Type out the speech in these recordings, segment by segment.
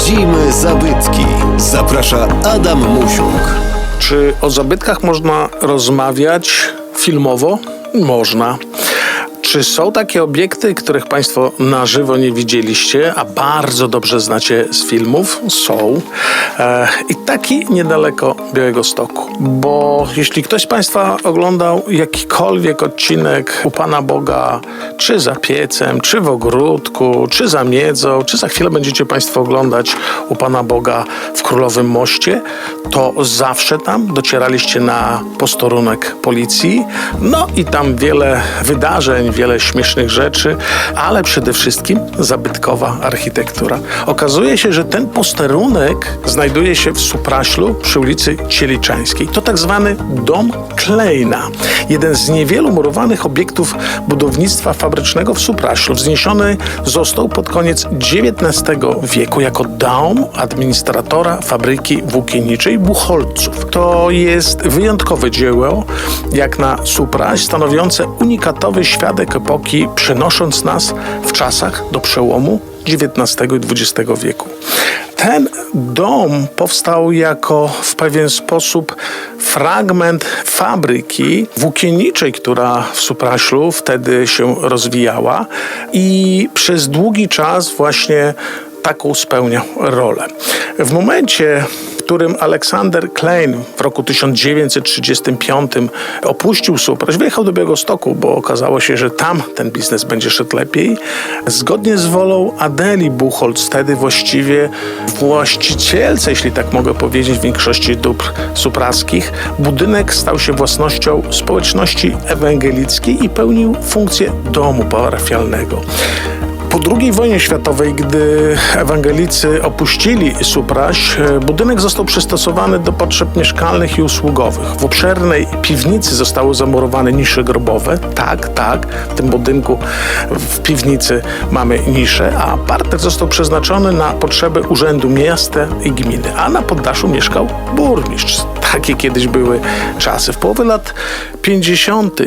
Budzimy zabytki. Zaprasza Adam Musiuk. Czy o zabytkach można rozmawiać filmowo? Można. Czy są takie obiekty, których Państwo na żywo nie widzieliście, a bardzo dobrze znacie z filmów? Są. E, I taki niedaleko Białego Stoku. Bo jeśli ktoś z Państwa oglądał jakikolwiek odcinek u Pana Boga, czy za piecem, czy w ogródku, czy za miedzą, czy za chwilę będziecie Państwo oglądać u Pana Boga w Królowym Moście, to zawsze tam docieraliście na posterunek policji. No i tam wiele wydarzeń, wiele śmiesznych rzeczy, ale przede wszystkim zabytkowa architektura. Okazuje się, że ten posterunek znajduje się w Supraślu przy ulicy Cieliczańskiej. To tak zwany dom Klejna. Jeden z niewielu murowanych obiektów budownictwa fabrycznego w Supraślu. Wzniesiony został pod koniec XIX wieku jako dom administratora fabryki włókienniczej Buchholców. To jest wyjątkowe dzieło, jak na Supraś, stanowiące unikatowy świadek epoki, przenosząc nas w czasach do przełomu XIX i XX wieku. Ten dom powstał jako w pewien sposób fragment fabryki włókienniczej, która w Supraślu wtedy się rozwijała i przez długi czas właśnie taką spełniał rolę. W momencie, którym Aleksander Klein w roku 1935 opuścił Supraś, wyjechał do Białegostoku, bo okazało się, że tam ten biznes będzie szedł lepiej. Zgodnie z wolą Adeli Buchholz, wtedy właściwie właścicielce, jeśli tak mogę powiedzieć, większości dóbr supraskich, budynek stał się własnością społeczności ewangelickiej i pełnił funkcję domu parafialnego. Po II wojnie światowej, gdy ewangelicy opuścili Supraś, budynek został przystosowany do potrzeb mieszkalnych i usługowych. W obszernej piwnicy zostały zamurowane nisze grobowe. Tak, tak, w tym budynku w piwnicy mamy nisze, a parter został przeznaczony na potrzeby Urzędu Miasta i Gminy, a na poddaszu mieszkał burmistrz. Takie kiedyś były czasy. W połowie lat 50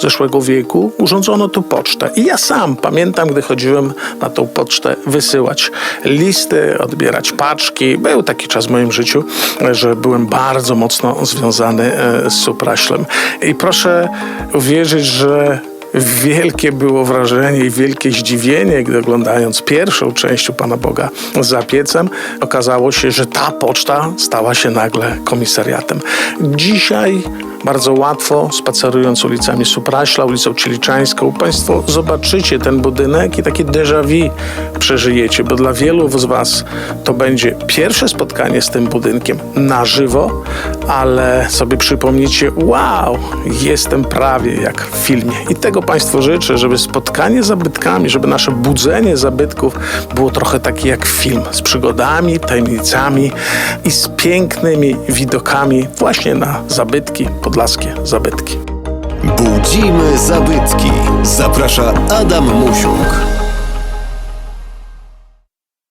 zeszłego wieku urządzono tu pocztę. I ja sam pamiętam, gdy chodziłem na tą pocztę wysyłać listy, odbierać paczki. Był taki czas w moim życiu, że byłem bardzo mocno związany e, z Supraślem. I proszę uwierzyć, że Wielkie było wrażenie i wielkie zdziwienie, gdy oglądając pierwszą część Pana Boga za piecem, okazało się, że ta poczta stała się nagle komisariatem. Dzisiaj bardzo łatwo, spacerując ulicami Supraśla, ulicą Cieliczańską, Państwo zobaczycie ten budynek i takie déjà vu przeżyjecie, bo dla wielu z Was to będzie pierwsze spotkanie z tym budynkiem na żywo, ale sobie przypomnicie, wow, jestem prawie jak w filmie. I tego Państwu życzę, żeby spotkanie z zabytkami, żeby nasze budzenie zabytków było trochę takie jak film, z przygodami, tajemnicami i z pięknymi widokami właśnie na zabytki, podlaskie zabytki. Budzimy zabytki. Zaprasza Adam Musiuk.